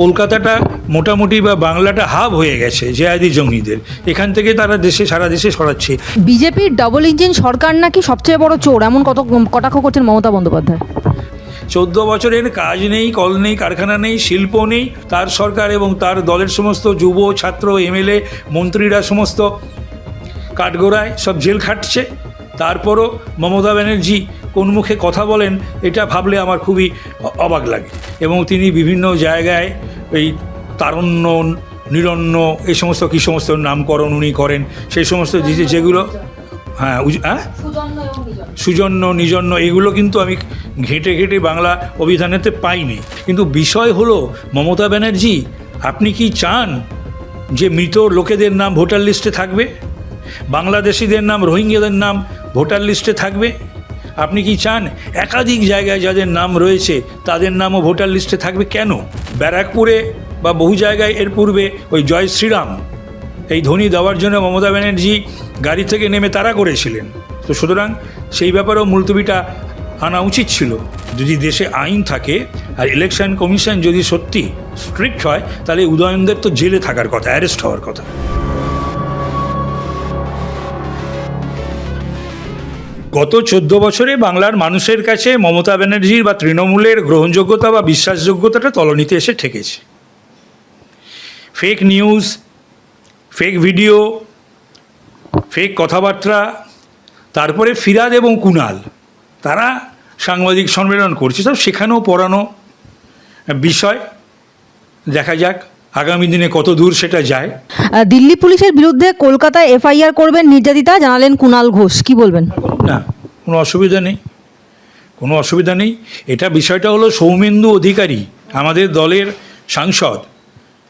কলকাতাটা মোটামুটি বা বাংলাটা হাব হয়ে গেছে জেহাদি জঙ্গিদের। এখান থেকে তারা দেশে সারা দেশে সরাচ্ছে। বিজেপির ডবল ইঞ্জিন সরকার নাকি সবচেয়ে বড় চোর এমন কত কটাক্ষ করছেন মমতা বন্দ্যোপাধ্যায়? চোদ্দ বছরের কাজ নেই কল নেই কারখানা নেই শিল্প নেই তার সরকার এবং তার দলের সমস্ত যুব ছাত্র এমএলএ মন্ত্রীরা সমস্ত কাঠগোড়ায় সব জেল খাটছে। তারপরও মমতা ব্যানার্জি কোন মুখে কথা বলেন এটা ভাবলে আমার খুবই অবাক লাগে। এবং তিনি বিভিন্ন জায়গায় এই তারণ্য নিরন্ন এই সমস্ত কী সমস্ত নামকরণ উনি করেন সেই সমস্ত যে- যেগুলো হ্যাঁ হ্যাঁ? সুজন্য নিজন্য এগুলো কিন্তু আমি ঘেঁটে ঘেঁটে বাংলা অভিধানেতে পাইনি। কিন্তু বিষয় হলো মমতা ব্যানার্জি আপনি কি চান যে মৃত লোকেদের নাম ভোটার লিস্টে থাকবে? বাংলাদেশিদের নাম রোহিঙ্গাদের নাম ভোটার লিস্টে থাকবে? আপনি কি চান একাধিক জায়গায় যাদের নাম রয়েছে, তাদের নামও ভোটার লিস্টে থাকবে কেন? ব্যারাকপুরে বা বহু জায়গায় এর পূর্বে ওই জয় শ্রীরাম, এই ধ্বনি দেওয়ার জন্য মমতা ব্যানার্জি গাড়ি থেকে নেমে তারা করেছিলেন। তো সুতরাং সেই ব্যাপারেও মুলতবিটা আনা উচিত ছিল। যদি দেশে আইন থাকে আর ইলেকশন কমিশন যদি সত্যি স্ট্রিক্ট হয়, তাহলে উদয়নদের তো জেলে থাকার কথা, অ্যারেস্ট হওয়ার কথা। গত চোদ্দ বছরে বাংলার মানুষের কাছে মমতা ব্যানার্জির বা তৃণমূলের গ্রহণযোগ্যতা বা বিশ্বাসযোগ্যতাটা তলনিতে এসে ঠেকেছে। Fake news fake video fake কথাবার্তা, তারপরে ফিরাদ এবং কুনাল, তারা সাংবাদিক সম্মেলন করছে। সব শেখানো পড়ানো বিষয়। দেখা যাক। আগামী দিনে কত দূর সেটা যায়? দিল্লি পুলিশের বিরুদ্ধে কলকাতায় এফআইআর করবেন নির্যাতিতা জানালেন কুণাল ঘোষ। কি বলবেন? না কোনো অসুবিধা নেই। কোনো অসুবিধা নেই। এটা বিষয়টা হলো সৌমেন্দু অধিকারী আমাদের দলের সাংসদ।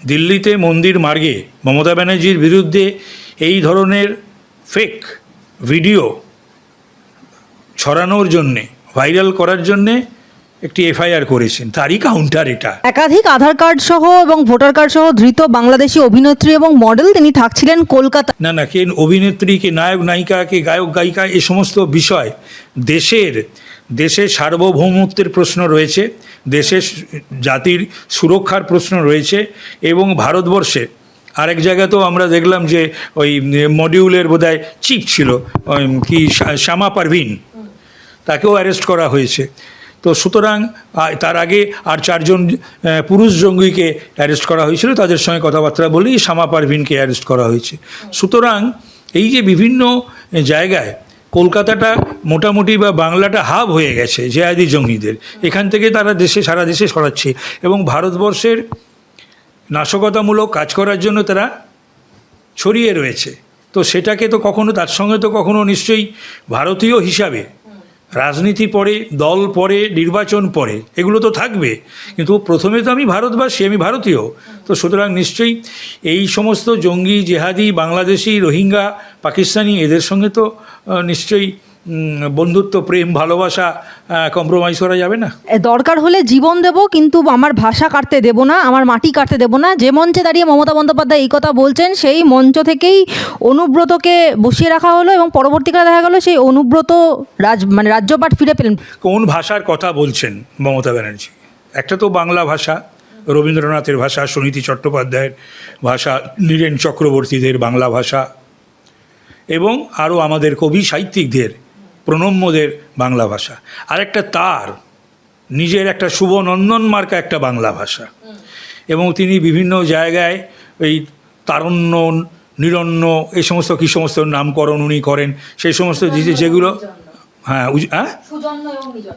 দিল্লিতে মন্দির মার্গে মমতা ব্যানার্জির বিরুদ্ধে এই ধরনের ফেক ভিডিও ছড়ানোর জন্যে ভাইরাল করার জন্যে একটি এফআইআর করেছেন। তারই কাউন্টার এটা। একাধিক আধার কার্ড সহ এবং ভোটার কার্ড সহ ধৃত বাংলাদেশি অভিনেত্রী এবং মডেল তিনি থাকছিলেন কলকাতা না না কে অভিনেত্রী কে নায়ক নায়িকা কে গায়ক গায়িকা এ সমস্ত বিষয় দেশের দেশের সার্বভৌমত্বের প্রশ্ন রয়েছে দেশের জাতির সুরক্ষার প্রশ্ন রয়েছে এবং ভারতবর্ষে আরেক জায়গাতেও আমরা দেখলাম যে ওই মডিউলের বোধহয় চিফ ছিল কি শ্যামা পারভিন তাকেও অ্যারেস্ট করা হয়েছে। তো সুতরাং তার আগে আর চারজন পুরুষ জঙ্গিকে অ্যারেস্ট করা হয়েছিল। তাদের সঙ্গে কথাবার্তা বলেই শামা পারভিনকে অ্যারেস্ট করা হয়েছে। সুতরাং এই যে বিভিন্ন জায়গায় কলকাতাটা মোটামুটি বা বাংলাটা হাব হয়ে গেছে জেহাদি জঙ্গিদের, এখান থেকে তারা দেশে, সারা দেশে সরাচ্ছে এবং ভারতবর্ষের নাশকতামূলক কাজ করার জন্য তারা ছড়িয়ে রয়েছে। তো সেটাকে তো কখনো, তার সঙ্গে তো কখনো নিশ্চয়ই ভারতীয় হিসাবে রাজনীতি পরে দল পরে নির্বাচন পরে এগুলো তো থাকবে। কিন্তু প্রথমে তো আমি ভারতবাসী, আমি ভারতীয়। তো সুতরাং নিশ্চয়ই এই সমস্ত জঙ্গি, জেহাদি, বাংলাদেশি, রোহিঙ্গা, পাকিস্তানি, এদের সঙ্গে তো নিশ্চয়ই বন্ধুত্ব প্রেম ভালোবাসা কম্প্রোমাইজ করা যাবে না? দরকার হলে জীবন দেব কিন্তু আমার ভাষা কাটতে দেব না আমার মাটি কাটতে দেব না। যে মঞ্চে দাঁড়িয়ে মমতা বন্দ্যোপাধ্যায় এই কথা বলছেন সেই মঞ্চ থেকেই অনুব্রতকে বসিয়ে রাখা হলো এবং পরবর্তীকালে দেখা গেল সেই অনুব্রত রাজ মানে রাজ্যপাট ফিরে পেলেন। কোন ভাষার কথা বলছেন মমতা ব্যানার্জি? একটা তো বাংলা ভাষা রবীন্দ্রনাথের ভাষা সুনীতি চট্টোপাধ্যায়ের ভাষা নীরেন চক্রবর্তীদের বাংলা ভাষা এবং আরও আমাদের কবি সাহিত্যিকদের প্রণম্যদের বাংলা ভাষা। আরেকটা তার নিজের একটা শুভনন্দন মার্কা একটা বাংলা ভাষা। এবং তিনি বিভিন্ন জায়গায় এই তারণ্য নিরন্ন এই সমস্ত কী সমস্ত নামকরণ উনি করেন সেই সমস্ত যেগুলো হ্যাঁ হ্যাঁ?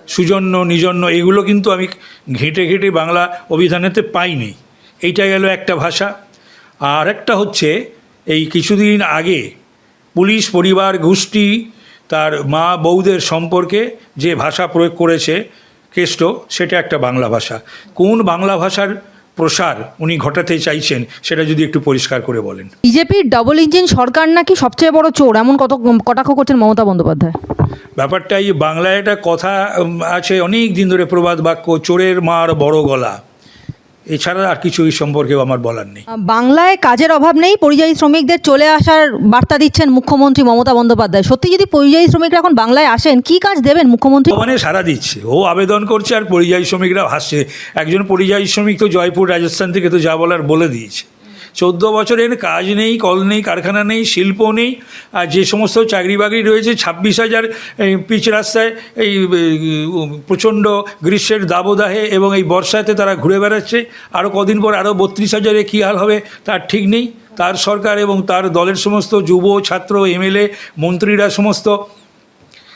সুজন্য নিজন্য। এগুলো কিন্তু আমি ঘেঁটে ঘেঁটে বাংলা অভিধানেতে পাইনি। এইটা গেল একটা ভাষা। আর একটা হচ্ছে এই কিছুদিন আগে পুলিশ পরিবার গোষ্ঠী তার মা বৌদের সম্পর্কে যে ভাষা প্রয়োগ করেছে কেষ্ট সেটা একটা বাংলা ভাষা। কোন বাংলা ভাষার প্রসার উনি ঘটাতে চাইছেন সেটা যদি একটু পরিষ্কার করে বলেন। বিজেপির ডবল ইঞ্জিন সরকার নাকি সবচেয়ে বড় চোর? এমন কত কটাক্ষ করছেন মমতা বন্দ্যোপাধ্যায়। ব্যাপারটা এই বাংলায় একটা কথা আছে অনেক দিন ধরে প্রবাদ বাক্য চোরের মার বড় গলা। এছাড়া আর কিছু এই সম্পর্কেও আমার বলার নেই। বাংলায় কাজের অভাব নেই পরিযায়ী শ্রমিকদের চলে আসার বার্তা দিচ্ছেন মুখ্যমন্ত্রী মমতা বন্দ্যোপাধ্যায়। সত্যি যদি পরিযায়ী শ্রমিকরা এখন বাংলায় আসেন কি কাজ দেবেন মুখ্যমন্ত্রী? মানে সারা দিচ্ছে ও আবেদন করছে আর পরিযায়ী শ্রমিকরা হাসছে। একজন পরিযায়ী শ্রমিক তো জয়পুর রাজস্থান থেকে তো যা বলার বলে দিয়েছে। চোদ্দ বছরের কাজ নেই, কল নেই, কারখানা নেই, শিল্প নেই, আর যে সমস্ত চাকরি বাকরি রয়েছে, ছাব্বিশ হাজার পিচ রাস্তায় এই প্রচণ্ড গ্রীষ্মের দাবদাহে এবং এই বর্ষাতে তারা ঘুরে বেড়াচ্ছে। আরও কদিন পর আরও বত্রিশ হাজারে কী হাল হবে তার ঠিক নেই। তার সরকার এবং তার দলের সমস্ত যুব, ছাত্র, এমএলএ, মন্ত্রীরা সমস্ত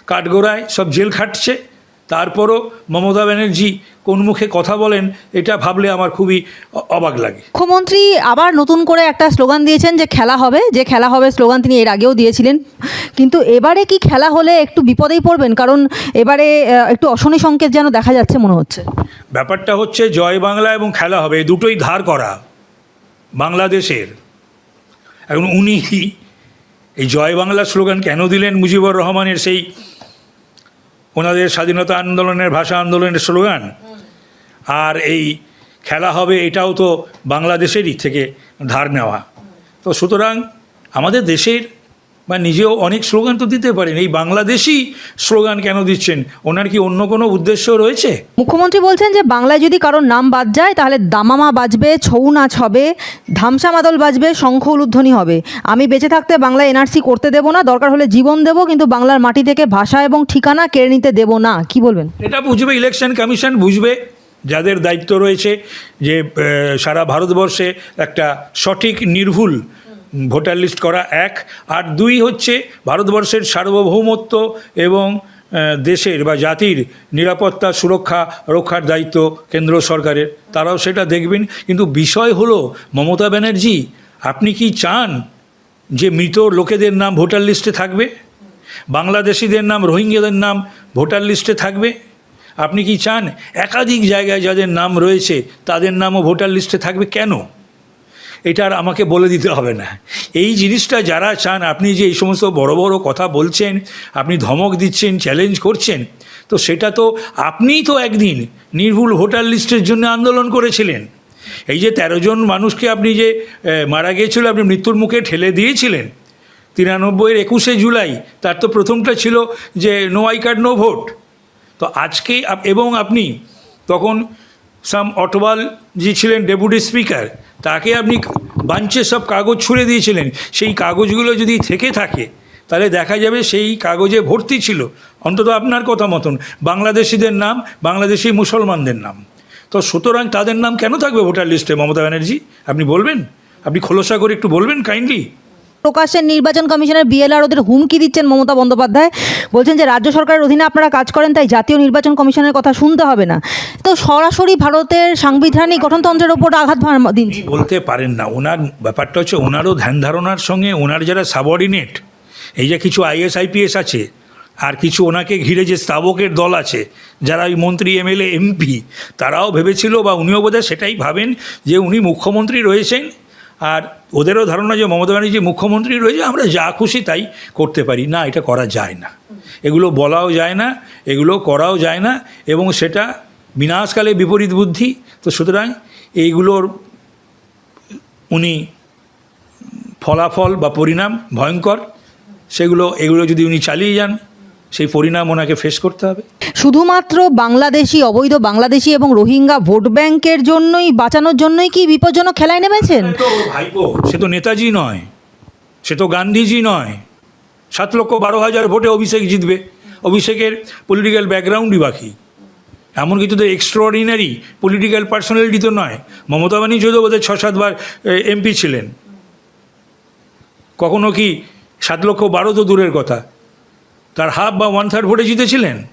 কাঠগোড়ায় সব জেল খাটছে। তারপরও মমতা ব্যানার্জি কোন মুখে কথা বলেন এটা ভাবলে আমার খুবই অবাক লাগে। মুখ্যমন্ত্রী আবার নতুন করে একটা স্লোগান দিয়েছেন যে খেলা হবে যে খেলা হবে স্লোগান তিনি এর আগেও দিয়েছিলেন। কিন্তু এবারে কি খেলা হলে একটু বিপদেই পড়বেন? কারণ এবারে একটু অশনি সংকেত যেন দেখা যাচ্ছে মনে হচ্ছে। ব্যাপারটা হচ্ছে জয় বাংলা এবং খেলা হবে এই দুটোই ধার করা বাংলাদেশের। এখন উনি এই জয় বাংলা স্লোগান কেন দিলেন মুজিবুর রহমানের সেই ওনাদের স্বাধীনতা আন্দোলনের ভাষা আন্দোলনের স্লোগান। আর এই খেলা হবে এটাও তো বাংলাদেশেরই থেকে ধার নেওয়া। তো সুতরাং আমাদের দেশের বা নিজেও অনেক স্লোগান তো দিতে পারেন। এই বাংলাদেশি স্লোগান কেন দিচ্ছেন? ওনার কি অন্য কোনো উদ্দেশ্য রয়েছে? মুখ্যমন্ত্রী বলছেন যে বাংলায় যদি কারোর নাম বাদ যায় তাহলে দামামা বাজবে ছৌ নাচ হবে ধামসা মাদল বাজবে শঙ্খ উলুধ্বনি হবে। আমি বেঁচে থাকতে বাংলা এনআরসি করতে দেবো না দরকার হলে জীবন দেবো কিন্তু বাংলার মাটি থেকে ভাষা এবং ঠিকানা কেড়ে নিতে দেবো না। কি বলবেন? এটা বুঝবে ইলেকশন কমিশন বুঝবে যাদের দায়িত্ব রয়েছে যে সারা ভারতবর্ষে একটা সঠিক নির্ভুল ভোটার লিস্ট করা এক। আর দুই হচ্ছে ভারতবর্ষের সার্বভৌমত্ব এবং দেশের বা জাতির নিরাপত্তা সুরক্ষা রক্ষার দায়িত্ব কেন্দ্র সরকারের। তারাও সেটা দেখবেন। কিন্তু বিষয় হলো, মমতা ব্যানার্জি, আপনি কি চান যে মৃত লোকেদের নাম ভোটার লিস্টে থাকবে? বাংলাদেশিদের নাম, রোহিঙ্গাদের নাম ভোটার লিস্টে থাকবে? আপনি কি চান একাধিক জায়গায় যাদের নাম রয়েছে, তাদের নামও ভোটার লিস্টে থাকবে? কেন? এটা আর আমাকে বলে দিতে হবে না। এই জিনিসটা যারা চান, আপনি যে এই সমস্ত বড় বড় কথা বলছেন, আপনি ধমক দিচ্ছেন চ্যালেঞ্জ করছেন, তো সেটা তো আপনিই তো একদিন নির্ভুল ভোটার লিস্টের জন্য আন্দোলন করেছিলেন। এই যে তেরো জন মানুষকে আপনি যে মারা গিয়েছিল, আপনি মৃত্যুর মুখে ঠেলে দিয়েছিলেন। তিরানব্বইয়ের একুশে জুলাই, তার তো প্রথমটা ছিল যে no I card no vote তো আজকে এবং আপনি, তখন সাম অটওয়াল যে ছিলেন ডেপুটি স্পিকার তাকে আপনি বাঞ্চে সব কাগজ ছুঁড়ে দিয়েছিলেন। সেই কাগজগুলো যদি থেকে থাকে, তাহলে দেখা যাবে সেই কাগজে ভর্তি ছিল। অন্তত আপনার কথা মতন। বাংলাদেশিদের নাম, বাংলাদেশি মুসলমানদের নাম। তো সুতরাং তাদের নাম কেন থাকবে ভোটার লিস্টে, মমতা ব্যানার্জি? আপনি বলবেন? আপনি খোলসা করে একটু বলবেন, কাইন্ডলি? প্রকাশ্যে নির্বাচন কমিশনের বিএলআর ওদের হুমকি দিচ্ছেন মমতা বন্দ্যোপাধ্যায়। বলছেন যে, রাজ্য সরকারের অধীনে আপনারা কাজ করেন, তাই জাতীয় নির্বাচন কমিশনের কথা শুনতে হবে না। তো সরাসরি ভারতের সাংবিধানিক গঠনতন্ত্রের ওপর আঘাত দিচ্ছি বলতে পারেন না। ওনার ব্যাপারটা হচ্ছে, ওনারও ধ্যান ধারণার সঙ্গে ওনার যারা সাবঅর্ডিনেট এই যে কিছু আইএস আইপিএস আছে, আর কিছু ওনাকে ঘিরে যে স্তাবকের দল আছে, যারা ওই মন্ত্রী এমএলএ এমপি তারাও ভেবেছিল বা উনিও বোধহয় সেটাই ভাবেন যে, উনি মুখ্যমন্ত্রী রয়েছেন। আর ওদেরও ধারণা যে মমতা ব্যানার্জি মুখ্যমন্ত্রী রয়েছে, আমরা যা খুশি তাই করতে পারি। না, এটা করা যায় না। এগুলো বলাও যায় না, এগুলো করাও যায় না, এবং সেটা বিনাশকালে বিপরীত বুদ্ধি। তো সুতরাং এইগুলোর উনি ফলাফল বা পরিণাম ভয়ঙ্কর। সেগুলো, এগুলো যদি উনি চালিয়ে যান সেই পরিণাম ওনাকে ফেস করতে হবে। শুধুমাত্র বাংলাদেশি অবৈধ বাংলাদেশি এবং রোহিঙ্গা ভোট ব্যাংকের জন্যই বাঁচানোর জন্যই কি বিপজ্জনক খেলায় নেমেছেন? ভাইপো সে তো নেতাজি নয় সে তো গান্ধীজি নয়। সাত লক্ষ বারো হাজার ভোটে অভিষেক জিতবে অভিষেকের পলিটিক্যাল ব্যাকগ্রাউন্ডই বাকি। এমন কিছু তো এক্সট্রাঅর্ডিনারি পলিটিক্যাল পার্সোনালিটি তো নয় মমতা ব্যানার্জি তো বোধহয় ছ সাতবার এমপি ছিলেন। কখনো কি সাত লক্ষ বারো তো দূরের কথা? তার হাফ বা ওয়ান থার্ড ভোটে জিতেছিলেন।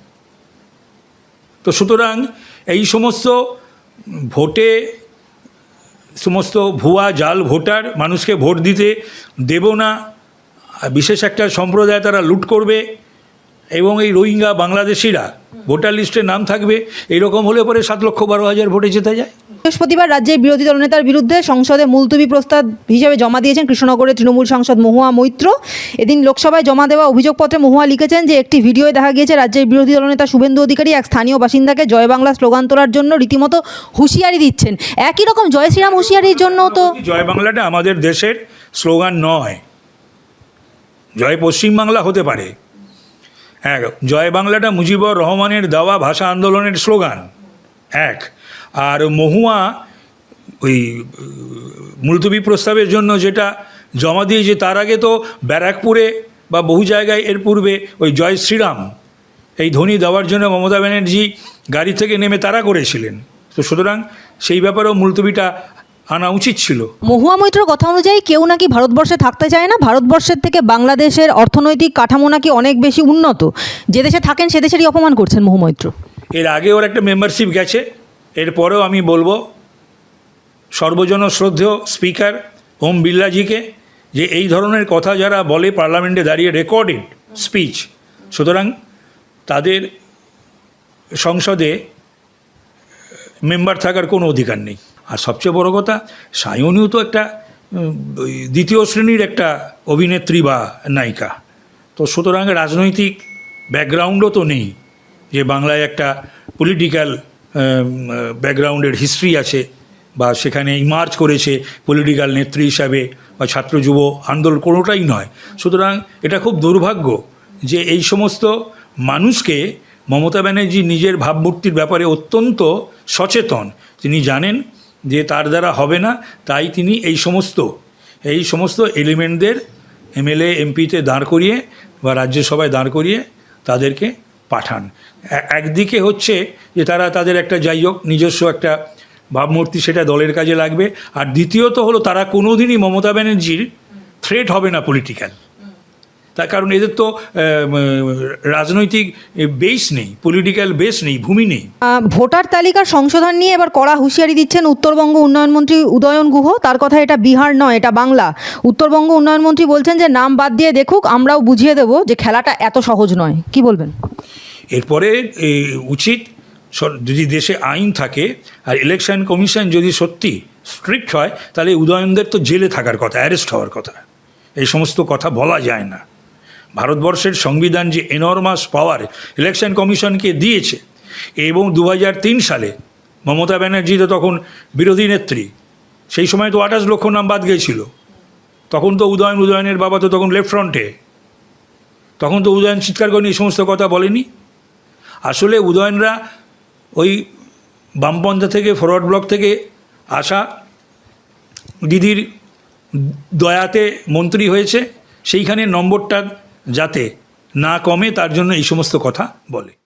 তো সুতরাং এই সমস্ত ভোটে, সমস্ত ভুয়া জাল ভোটার মানুষকে ভোট দিতে দেব না। বিশেষ একটা সম্প্রদায় তারা লুট করবে। এবং এই রোহিঙ্গা বাংলাদেশিরা ভোটার লিস্টে নাম থাকবে এরকম হলে পরে সাত লক্ষ বারো হাজার ভোটে যেতে যায়। বৃহস্পতিবার রাজ্যের বিরোধী দলনেতার বিরুদ্ধে সংসদে মুলতবি প্রস্তাব হিসেবে জমা দিয়েছেন কৃষ্ণনগরের তৃণমূল সাংসদ মহুয়া মৈত্র। এদিন লোকসভায় জমা দেওয়া অভিযোগপত্রে মহুয়া লিখেছেন যে একটি ভিডিওয়ে দেখা গিয়েছে রাজ্যের বিরোধী দলনেতা শুভেন্দু অধিকারী এক স্থানীয় বাসিন্দাকে জয় বাংলা স্লোগান তোলার জন্য রীতিমতো হুঁশিয়ারি দিচ্ছেন। একই রকম জয় শ্রীরাম হুঁশিয়ারির জন্য তো জয় বাংলাটা আমাদের দেশের স্লোগান নয়। জয় পশ্চিমবাংলা হতে পারে। এক, জয় বাংলাটা মুজিবুর রহমানের দেওয়া ভাষা আন্দোলনের স্লোগান। এক, আর মহুয়া ওই, মুলতবি প্রস্তাবের জন্য যেটা জমা দিয়েছে, তার আগে তো ব্যারাকপুরে বা বহু জায়গায় এর পূর্বে ওই জয় শ্রীরাম, এই ধ্বনি দেওয়ার জন্য মমতা ব্যানার্জি গাড়ি থেকে নেমে তারা করেছিলেন। তো সুতরাং সেই ব্যাপারেও মুলতবিটা আনা উচিত ছিল। মহুয়া মৈত্রর কথা অনুযায়ী কেউ নাকি ভারতবর্ষে থাকতে চায় না। ভারতবর্ষের থেকে বাংলাদেশের অর্থনৈতিক কাঠামো নাকি অনেক বেশি উন্নত। যে দেশে থাকেন সে দেশেরই অপমান করছেন মহু মৈত্র। এর আগে ওর একটা মেম্বারশিপ গেছে। এরপরেও আমি বলব সর্বজন শ্রদ্ধেয় স্পিকার ওম বিল্লাজিকে যে এই ধরনের কথা যারা বলে পার্লামেন্টে দাঁড়িয়ে রেকর্ডেড স্পিচ সুতরাং তাদের সংসদে মেম্বার থাকার কোনো অধিকার নেই। আর সবচেয়ে বড় কথা, সায়নীও তো একটা দ্বিতীয় শ্রেণির একটা অভিনেত্রী বা নায়িকা। তো সুতরাং রাজনৈতিক ব্যাকগ্রাউন্ডও তো নেই যে বাংলায় একটা পলিটিক্যাল ব্যাকগ্রাউন্ডের হিস্ট্রি আছে বা সেখানে ইমার্জ করেছে পলিটিক্যাল নেত্রী হিসাবে বা ছাত্র যুব আন্দোলন, কোনোটাই নয়। সুতরাং এটা খুব দুর্ভাগ্য যে এই সমস্ত মানুষকে মমতা ব্যানার্জি নিজের ভাবমূর্তির ব্যাপারে অত্যন্ত সচেতন। তিনি জানেন যে তার দ্বারা হবে না, তাই তিনি এই সমস্ত এই সমস্ত এলিমেন্টদের এমএলএ, এমপিতে দাঁড় করিয়ে বা রাজ্যসভায় দাঁড় করিয়ে তাদেরকে পাঠান। একদিকে হচ্ছে যে তারা তাদের একটা যাই হোক নিজস্ব একটা ভাবমূর্তি সেটা দলের কাজে লাগবে। আর দ্বিতীয়ত হলো তারা কোনোদিনই মমতা ব্যানার্জির থ্রেট হবে না পলিটিক্যাল তার কারণ এদের তো রাজনৈতিক বেস নেই পলিটিক্যাল বেস নেই ভূমি নেই। ভোটার তালিকার সংশোধন নিয়ে এবার কড়া হুঁশিয়ারি দিচ্ছেন উত্তরবঙ্গ উন্নয়ন মন্ত্রী উদয়ন গুহ। তার কথা এটা বিহার নয় এটা বাংলা। উত্তরবঙ্গ উন্নয়ন মন্ত্রী বলছেন যে নাম বাদ দিয়ে দেখুক আমরাও বুঝিয়ে দেব যে খেলাটা এত সহজ নয়। কি বলবেন? এরপরে উচিত যদি দেশে আইন থাকে আর ইলেকশন কমিশন যদি সত্যি স্ট্রিক্ট হয় তাহলে উদয়নদের তো জেলে থাকার কথা অ্যারেস্ট হওয়ার কথা। এই সমস্ত কথা বলা যায় না। ভারতবর্ষের সংবিধান যে এনর্মাস পাওয়ার ইলেকশন কমিশনকে দিয়েছে, এবং দু হাজার তিন সালে মমতা ব্যানার্জি তো তখন বিরোধী নেত্রী, সেই সময় তো আঠাশ লক্ষ নাম বাদ গিয়েছিল। তখন তো উদয়ন, উদয়নের বাবা তো তখন লেফট ফ্রন্টে তখন তো উদয়ন চিৎকার করেনি এই সমস্ত কথা বলেনি। আসলে উদয়নরা ওই বামপন্থা থেকে ফরওয়ার্ড ব্লক থেকে আসা দিদির দয়াতে মন্ত্রী হয়েছে, সেইখানে নম্বরটা যাতে না কমে তার জন্য এই সমস্ত কথা বলে।